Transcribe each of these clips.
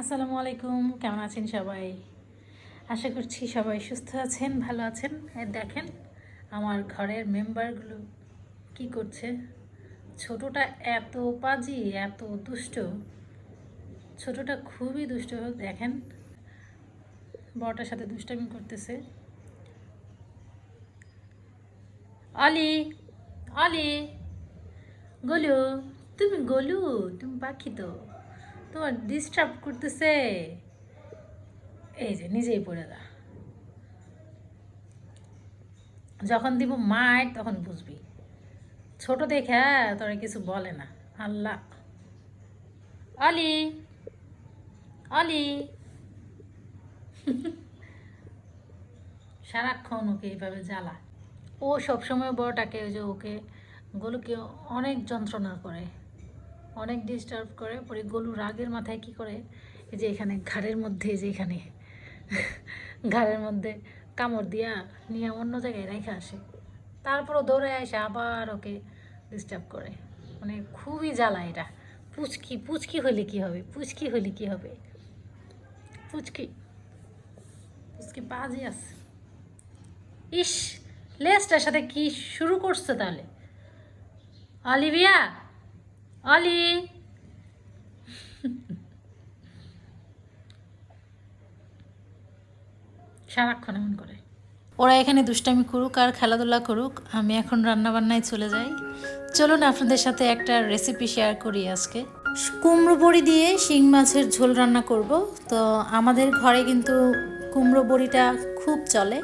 আসসালামু আলাইকুম, কেমন আছেন সবাই? আশা করছি সবাই সুস্থ আছেন, ভালো আছেন। দেখেন, আমার ঘরের মেম্বারগুলো কি করছে? ছোটটা এত পাজি, এত দুষ্ট। ছোটটা খুবই দুষ্ট, দেখেন। বড়টার সাথে দুষ্টামি করতেছে। অলি অলি। গোলু, তুমি গোলু, তুমি পাখি তো। তোমার ডিস্টার্ব করতেছে। এই যে নিজেই পড়ে যা। যখন দিব মায়ের, তখন বুঝবি। ছোট দেখে তোরা কিছু বলে না। আল্লাহ। অলি। অলি। সারাক্ষণ ওকে এইভাবে জ্বালা। ও সবসময় বড়টাকে, ওই যে ওকে গোলুকে অনেক যন্ত্রণা করে। অনেক ডিস্টার্ব করে, পরে গলু রাগের মাথায় কি করে? এই যে এখানে ঘাড়ের মধ্যে যে এখানে, ঘাড়ের মধ্যে কামড় দিয়া নিয়ে অন্য জায়গায় রেখে আসে। তারপরও দৌড়ে আসে আবার ওকে ডিস্টার্ব করে। মানে খুবই জ্বালা এটা। পুচকি পুচকি হলে কি হবে? পুচকি হলে কি হবে? পুচকি পুচকি বাজে আছে। ইস লেসটার সাথে কি শুরু করছে তাহলে? অলিভিয়া অলি। সারাক্ষণ এমন করে। ওরা এখানে দুষ্টামি করুক আর খেলাধুলা করুক, আমি এখন রান্নাবান্নায় চলে যাই। চলুন আপনাদের সাথে একটা রেসিপি শেয়ার করি আজকে। কুমড়ো বড়ি দিয়ে শিং মাছের ঝোল রান্না করব। তো আমাদের ঘরে কিন্তু কুমড়ো বড়িটা খুব চলে।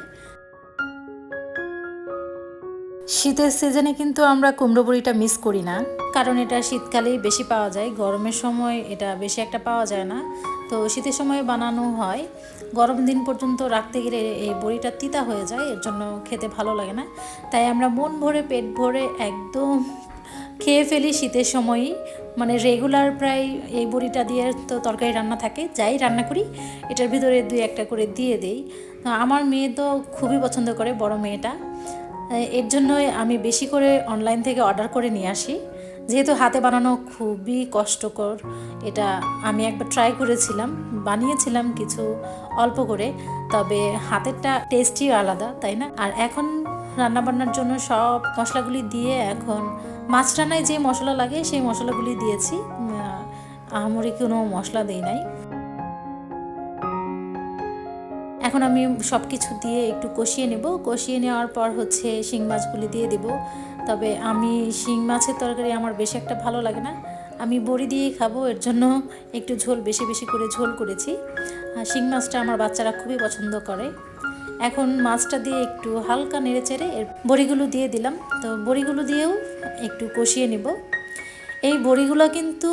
শীতের সিজনে কিন্তু আমরা কুমড়ো বড়িটা মিস করি না। কারণ এটা শীতকালেই বেশি পাওয়া যায়, গরমের সময় এটা বেশি একটা পাওয়া যায় না। তো শীতের সময় বানানো হয়। গরম দিন পর্যন্ত রাখতে গেলে এই বড়িটা তিতা হয়ে যায়, এর জন্য খেতে ভালো লাগে না। তাই আমরা মন ভরে, পেট ভরে একদম খেয়ে ফেলি শীতের সময়ই। মানে রেগুলার প্রায় এই বড়িটা দিয়ে তো তরকারি রান্না থাকে, যাই রান্না করি, এটার ভিতরে দুই একটা করে দিয়ে দেই। আমার মেয়ে তো খুবই পছন্দ করে, বড় মেয়েটা। এর জন্যই আমি বেশি করে অনলাইন থেকে অর্ডার করে নিয়ে আসি। যেহেতু হাতে বানানো খুবই কষ্টকর, এটা আমি একবার ট্রাই করেছিলাম, বানিয়েছিলাম কিছু অল্প করে, তবে হাতেরটা টেস্টই আলাদা, তাই না? আর এখন রান্নাবান্নার জন্য সব মশলাগুলি দিয়ে এখন মাছ রান্নায় যে মশলা লাগে, সেই মশলাগুলি দিয়েছি। আহামরি কোনো মশলা দেই নাই। এখন আমি সব কিছু দিয়ে একটু কষিয়ে নেব। কষিয়ে নেওয়ার পর হচ্ছে শিং মাছগুলি দিয়ে দেব। তবে আমি শিং মাছের তরকারি আমার বেশি একটা ভালো লাগে না। আমি বড়ি দিয়েই খাব, এর জন্য একটু ঝোল, বেশি বেশি করে ঝোল করেছি। আর শিং মাছটা আমার বাচ্চারা খুবই পছন্দ করে। এখন মাছটা দিয়ে একটু হালকা নেড়ে চেড়ে এর বড়িগুলো দিয়ে দিলাম। তো বড়িগুলো দিয়েও একটু কষিয়ে নেব। এই বড়িগুলো কিন্তু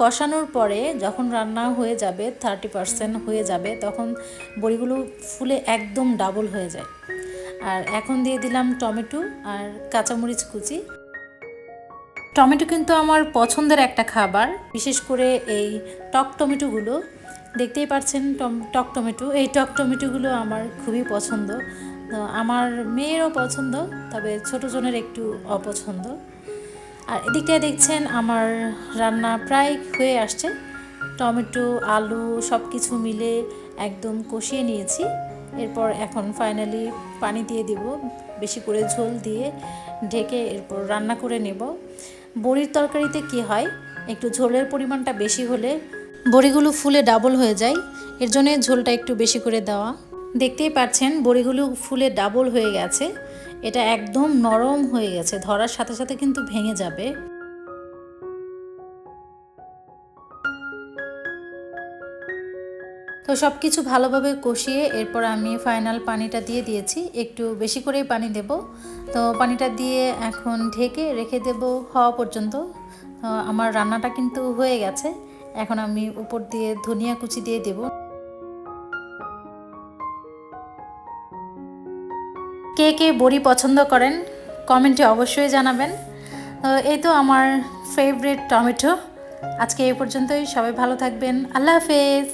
কষানোর পরে যখন রান্না হয়ে যাবে থার্টি পারসেন্ট হয়ে যাবে, তখন বড়িগুলো ফুলে একদম ডাবল হয়ে যায়। আর এখন দিয়ে দিলাম টমেটো আর কাঁচামরিচ কুচি। টমেটো কিন্তু আমার পছন্দের একটা খাবার, বিশেষ করে এই টক টমেটোগুলো। দেখতেই পাচ্ছেন টক টমেটো। এই টক টমেটোগুলো আমার খুবই পছন্দ। আমার মেয়েরও পছন্দ, তবে ছোটো জনের একটু অপছন্দ। আর এদিকটায় দেখছেন আমার রান্না প্রায় হয়ে আসছে। টমেটো, আলু সব কিছু মিলে একদম কষিয়ে নিয়েছি। এরপর এখন ফাইনালি পানি দিয়ে দিব, বেশি করে ঝোল দিয়ে ঢেকে এরপর রান্না করে নেব। বড়ির তরকারিতে কি হয়, একটু ঝোলের পরিমাণটা বেশি হলে বড়িগুলো ফুলে ডাবল হয়ে যায়, এর জন্য ঝোলটা একটু বেশি করে দেওয়া। দেখতেই পাচ্ছেন বড়িগুলো ফুলে ডাবল হয়ে গেছে। এটা একদম নরম হয়ে গেছে, ধরার সাথে সাথে কিন্তু ভেঙে যাবে। তো সব কিছু ভালোভাবে কষিয়ে এরপর আমি ফাইনাল পানিটা দিয়ে দিয়েছি, একটু বেশি করেই পানি দেব। তো পানিটা দিয়ে এখন ঢেকে রেখে দেব হওয়া পর্যন্ত। আমার রান্নাটা কিন্তু হয়ে গেছে, এখন আমি উপর দিয়ে ধনিয়া কুচি দিয়ে দেব। কে কে বড়ি পছন্দ করেন, কমেন্টে অবশ্যই জানাবেন। এই তো আমার ফেভারিট টমেটো। আজকে এ পর্যন্তই, সবাই ভালো থাকবেন। আল্লাহ হাফেজ।